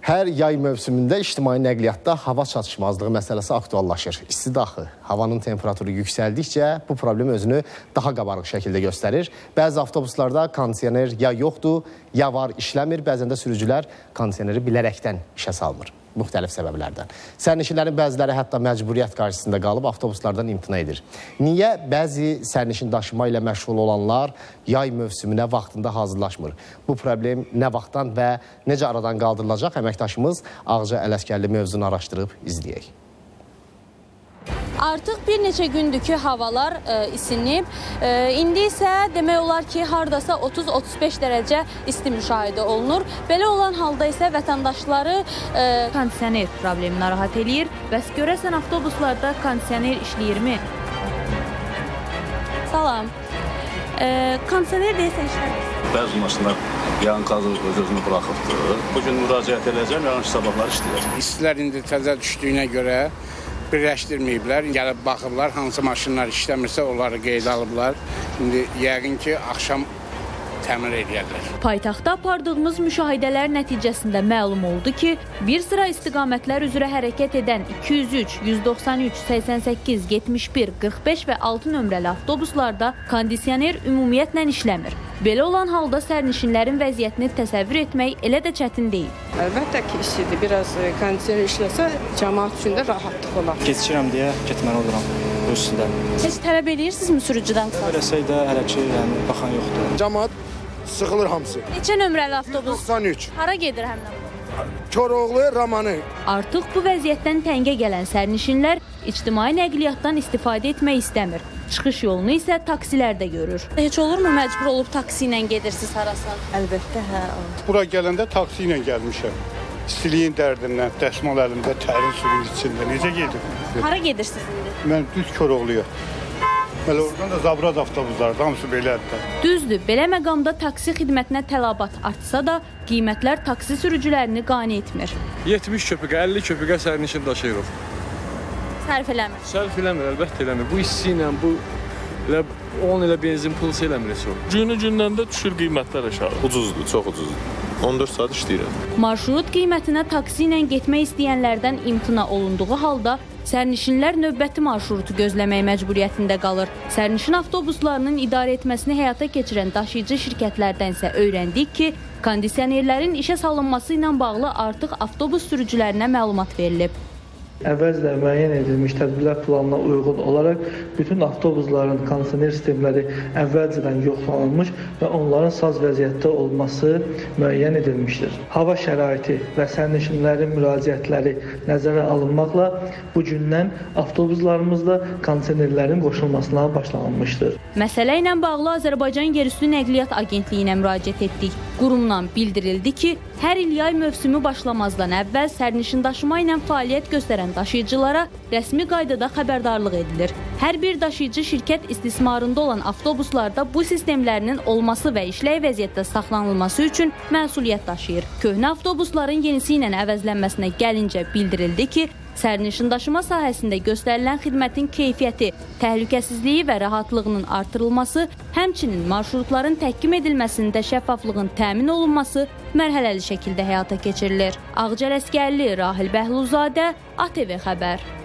Hər yay mövsümündə ictimai nəqliyyatda hava çatışmazlığı məsələsi aktuallaşır. İsti daxı, havanın temperaturu yüksəldikcə bu problem özünü daha qabarıq şəkildə göstərir. Bəzi avtobuslarda kondisioner ya yoxdur, ya var işləmir. Bəzən də sürücülər kondisioneri bilərəkdən işə salmır müxtəlif səbəblərdən. Sərnişinlərin bəziləri hətta məcburiyyət qarşısında qalıb avtobuslardan imtina edir. Niyə bəzi sərnişin daşıma ilə məşğul olanlar yay mövsümünə vaxtında hazırlaşmır? Bu problem nə vaxtdan və necə aradan qaldırılacaq? Əməkdaşımız Ağca Ələskərli mövzunu araşdırıb izləyək. Artıq bir neçə gündür ki, havalar e, isinib. E, indi isə demək olar ki, hardasa 30-35 dərəcə isti müşahidə olunur. Belə olan halda isə vətəndaşları e, kondisioner problemi narahat eləyir. Bəs görəsən avtobuslarda kondisioner işləyirmi? salam. E, kondisioner deyəsən işləmir. Bəzi maşınlar yan qazı özünü buraxıbdır. Bu gün müraciət edəcəm, yarın sabahlar işləyər. İstilər indi təzə düşdüyünə görə birləşdirməyiblər. Gəlib baxıblar hansı maşınlar işləmirsə onları qeydə alıblar. İndi yəqin ki, axşam təmir edərlər. Paytaxtda apardığımız müşahidələr nəticəsində məlum oldu ki, bir sıra istiqamətlər üzrə hərəkət edən 203, 193, 88, 71, 45 və 6 nömrəli avtobuslarda kondisioner ümumiyyətlə işləmir. Belə olan halda sərnişinlərin vəziyyətini təsəvvür etmək elə də çətin deyil. Əlbəttə ki, istidir. Biraz e, kondisioner işləsə cəmaət üçün də rahatlıq olar. Keçirəm deyə getməli oluram bu üstündə. Heç tələb eləyirsinizmi sürücüdən? Eləsək də hələ ki, yəni baxan yoxdur. Camaat sıxılır hamısı. Neçə nömrəli avtobus? 93. Hara gedir həmin? Koroğlu, Ramanı. Artıq bu vəziyyətdən təngə gələn sərnişinlər ictimai nəqliyyatdan istifadə etmək istəmir. Çıxış yolunu isə taksilərdə görür. Heç olurmu məcbur olub taksi ilə gedirsiniz harasa? Əlbəttə, hə. Bura gələndə taksi ilə gəlmişəm. İstiliyin dərdindən, dəsmal əlimdə, tərin suyun içində necə gedim? Hara gedirsiniz indi? Mən düz Koroğluya. Oradan da Zabraz avtobusları hamısı belədir. Düzdür, belə məqamda taksi xidmətinə tələbat artsa da, qiymətlər taksi sürücülərini qane etmir. 70 köpüqə, 50 köpüqə sərnişin daşıyırıq. Sərf eləmir. Sərf eləmir, əlbəttə eləmir. Bu hissi ilə, bu elə 10 ilə benzin pulusu eləmir heç o. Günü gündən də düşür qiymətlər aşağı. Ucuzdur, çox ucuzdur. 14 saat işləyirəm. Marşrut qiymətinə taksi ilə getmək istəyənlərdən imtina olunduğu halda sərnişinlər növbəti marşrutu gözləmək məcburiyyətində qalır. Sərnişin avtobuslarının idarə etməsini həyata keçirən daşıyıcı şirkətlərdən isə öyrəndik ki, kondisionerlərin işə salınması ilə bağlı artıq avtobus sürücülərinə məlumat verilib. Əvvəlcədən müəyyən edilmiş tədbirlər planına uyğun olaraq bütün avtobusların kondisioner sistemləri əvvəlcədən yoxlanılmış və onların saz vəziyyətdə olması müəyyən edilmişdir. Hava şəraiti və sərnişinlərin müraciətləri nəzərə alınmaqla bu gündən avtobuslarımızda kondisionerlərin qoşulmasına başlanılmışdır. Məsələ ilə bağlı Azərbaycan Yerüstü Nəqliyyat Agentliyinə müraciət etdik. Qurumdan bildirildi ki, hər il yay mövsümü başlamazdan əvvəl sərnişin daşıma ilə fəaliyyət göstərən daşıyıcılara rəsmi qaydada xəbərdarlıq edilir. Hər bir daşıyıcı şirkət istismarında olan avtobuslarda bu sistemlərinin olması və işlək vəziyyətdə saxlanılması üçün məsuliyyət daşıyır. Köhnə avtobusların yenisi ilə əvəzlənməsinə gəlincə bildirildi ki, Sərnişin daşıma sahəsində göstərilən xidmətin keyfiyyəti, təhlükəsizliyi və rahatlığının artırılması, həmçinin marşrutların təhkim edilməsində şəffaflığın təmin olunması mərhələli şəkildə həyata keçirilir. Ağca Ələskərli, Rahil Bəhluzadə, ATV xəbər.